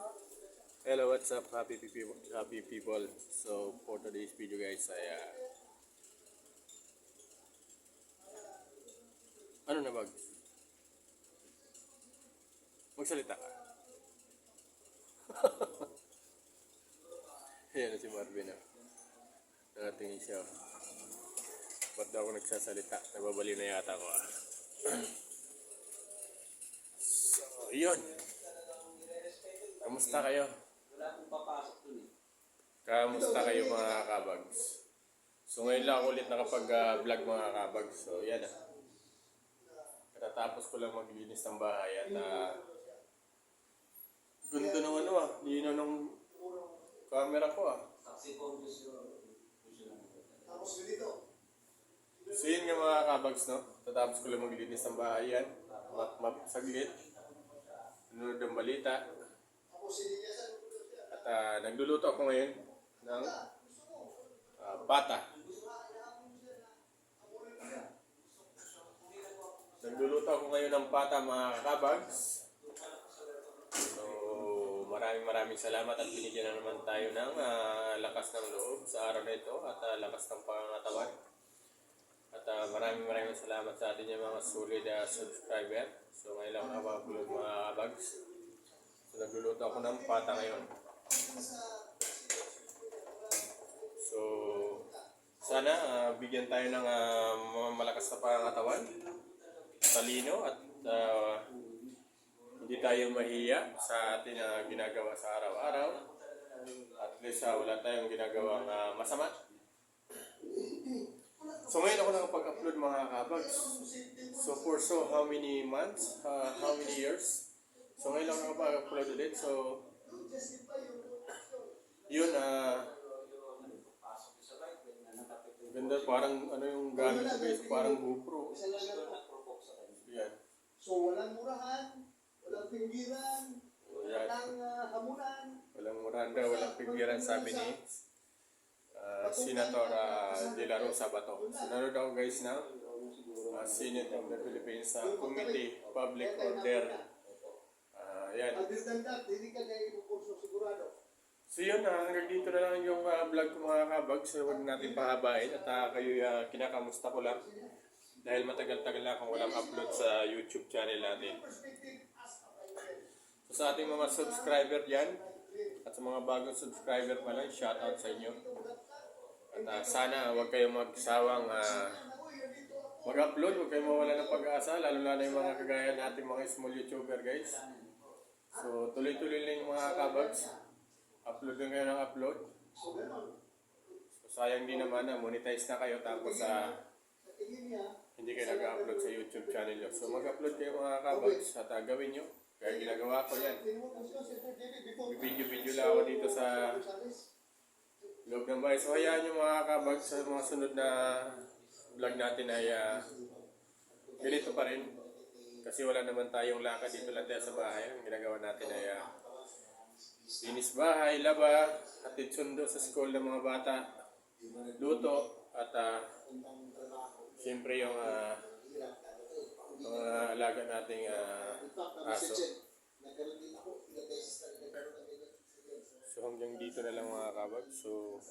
Hello, what's up, happy people? Happy people. So for today's video, guys, ay ah, ano na bag? Magsalita ka. Ayan na si Marvin. ah. Nakatingin siya. oh. Ba't daw ako nagsasalita? Nagbabali na yata ako. ah. so, yun. Kamusta kayo? Wala akong papasok dun eh. Kamusta kayo mga kabags? So ngayon lang ako ulit nakapag-vlog mga kabags. So yan ah. Katatapos ko lang maglinis ng bahay at ah, ganda ng ano ah. Lino ng camera ko ah. Saksi ko yung sila. So yun nga mga kabags no. Tatapos ko lang maglinis ng bahay yan. Map, map saglit. Nanonood ng balita. At ah, nagluluto ako ngayon ng ah, pata. Nagluluto ako ngayon ng pata mga kabags. So maraming maraming salamat at binigyan na naman tayo ng ah, lakas ng loob sa araw na ito at ah, lakas ng pangangatawan. At ah, maraming maraming salamat sa atin yung mga solid ah, subscriber. So ngayon lang ako nakapag-upload mga kabags. Nagluluto ako ng pata ngayon. So sana ah, bigyan tayo ng mga malakas na pangangatawan, talino at ah, hindi tayo mahiya sa atin na ginagawa sa araw-araw. At least ah, wala tayong ginagawang ah, masama. So ngayon ako nakapag-upload mga kabags. So for so how many months, uh, how many years? So ngayon lang ako nakapag-upload ulit. So yun ah ganda parang ano yung gamit ko guys, parang GoPro. Yan. So walang murahan, walang pinggiran, walang uh, hamunan. Walang muranda, walang piggiran sabi ni uh, Senator uh, De La Rosa Bato. So nanood ako guys ng uh, Senate of the Philippines sa Committee Public Order. Uh, yan. Other than that, hindi ka na ipukurso sigurado. So yun, ah, hanggang dito na lang yung ah, vlog ko mga kabag. So huwag natin pahabain at ah, kayo ah, kinakamusta ko lang. Dahil matagal-tagal na akong walang upload sa YouTube channel natin. So sa ating mga subscriber dyan, at sa mga bagong subscriber pa lang, shoutout sa inyo. At ah, sana huwag kayong magsawang ah, mag-upload, huwag kayong mawala ng pag-asa, lalo na yung mga kagaya natin mga small YouTuber guys. So tuloy-tuloy lang yung mga kabags. Upload na kayo ng upload. So sayang din naman na monetize na kayo tapos sa hindi kayo nag-upload sa YouTube channel nyo. So mag-upload kayo mga kabags at ah, gawin nyo. Kaya ginagawa ko yan. Video-video lang ako dito sa loob ng bahay. So hayaan nyo mga kabag sa mga sunod na vlog natin ay ah, ganito pa rin. Kasi wala naman tayong lakad dito lang tayo sa bahay. Ang ginagawa natin ay linis bahay, laba, hatid sundo sa school ng mga bata, luto, at uh, siyempre yung ah, mga alaga nating ah, aso. So hanggang dito na lang mga kabag. So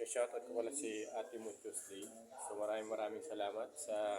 shoutout ko pala si Ate Mo Tuesday. So maraming maraming salamat sa